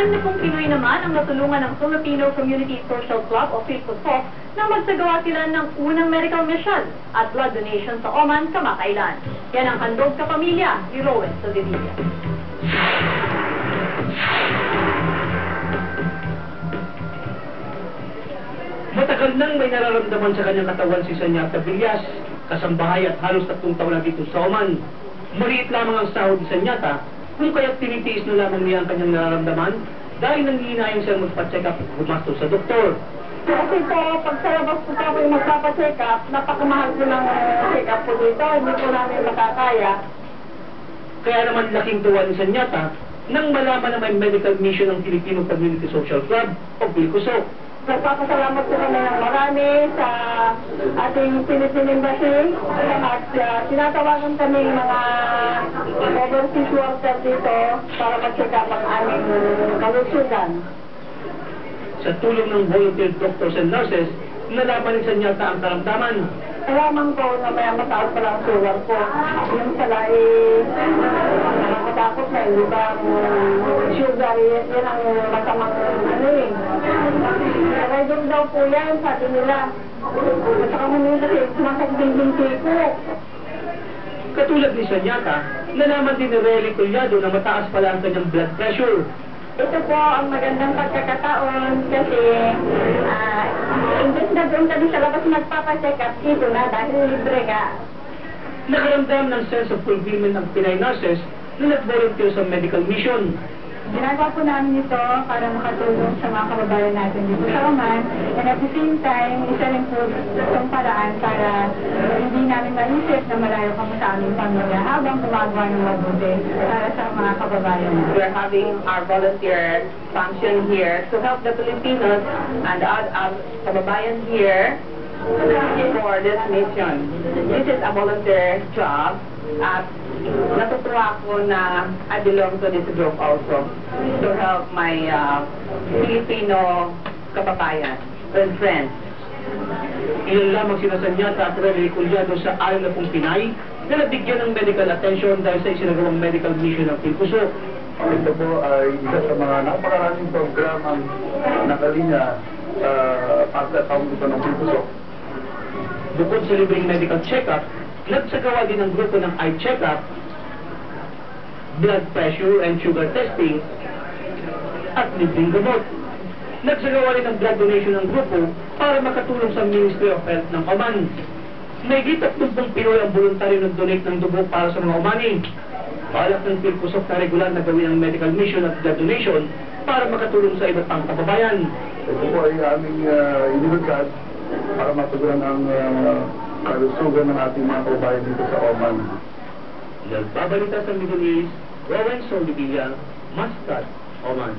Anim na pong Pinoy naman ang natulungan ng Filipino Community Social Club o PhilCosop na magsagawa sila ng unang medical mission at blood donation sa Oman kamakailan. Yan ang handog kapamilya ni Rowan Saldivilla. Matagal nang may nararamdaman sa kanyang katawan si Sanyata Villas, kasambahay at halos tatlong taon na dito sa Oman. Maliit lamang ang sahod ni Sanyata, kung kaya't tinitiis na lamang niya ang kanyang nararamdaman dahil nangihinayang siya magpa-check up gumastos sa doktor. Kasi po, pag sa labas po yung magpapacheck up, napakamahal po ng check up po dito, hindi po namin makakaya. Kaya naman laking tuwa ni Sanyata nang malaman na may medical mission ng Filipino Community Social Club o PhilCosop. Nagpapasalamat po kami ng marami sa ating Philippine Embassy at uh, tinatawagan kami mga overseas worker dito para mag-check up ang aming kalusugan. Sa tulong ng volunteer doctors and nurses, nalaman ni Sanyata ang karamdaman Nalaman ko na may mataas pala ang sugar ko. Yung pala eh, nakakatakot na yung ibang sugar, yan ang masamang ano eh. Riding daw po yan, sabi nila. At saka muna kasi sumasagding binti ko. Katulad ni Sanyata, nalaman din ni Relly Collado na mataas pala ang kanyang blood pressure. Ito po ang magandang pagkakataon kasi ah, imbes na doon kami sa labas magpapacheck up, dito na dahil libre ka. Nakaramdam ng sense of fulfillment ang Pinay nurses na nag-volunteer sa medical mission. Ginagawa po namin ito para makatulong sa mga kababayan natin dito sa Oman. And at the same time, isa rin po itong paraan para hindi namin maisip na malayo kami sa aming pamilya habang gumagawa ng mabuti para sa mga kababayan natin. We're having our volunteer function here to help the Filipinos and our uh, kababayan here for this mission. This is a volunteer job at natutuwa ako na I belong to this group also to help my uh, Filipino kababayan and friends. Ilan lamang sina Sanyata at Relly Collado sa ayon na pong Pinay na nabigyan ng medical attention dahil sa isinagawang medical mission ng PhilCosop. Ito po ay isa sa mga napakaraming programang nakalinya sa pagkataon ito ng Pulpusok. Bukod sa libreng medical check-up, nagsagawa din ang grupo ng eye check-up, blood pressure and sugar testing, at libreng gamot. Nagsagawa rin ng blood donation ng grupo para makatulong sa Ministry of Health ng Oman. May gitat tumpong Pinoy ang voluntaryo nag-donate ng dugo para sa mga Omani. Balak ng Pilkusok na regular na gawin ang medical mission at blood donation para makatulong sa iba't pang kababayan. Ito po ay aming uh, inilugad para matugunan ang uh, kalusugan ng ating mga kababayan dito sa Oman. Nagbabalita sa Middle East, Rowan Soldivilla, Muscat, Oman.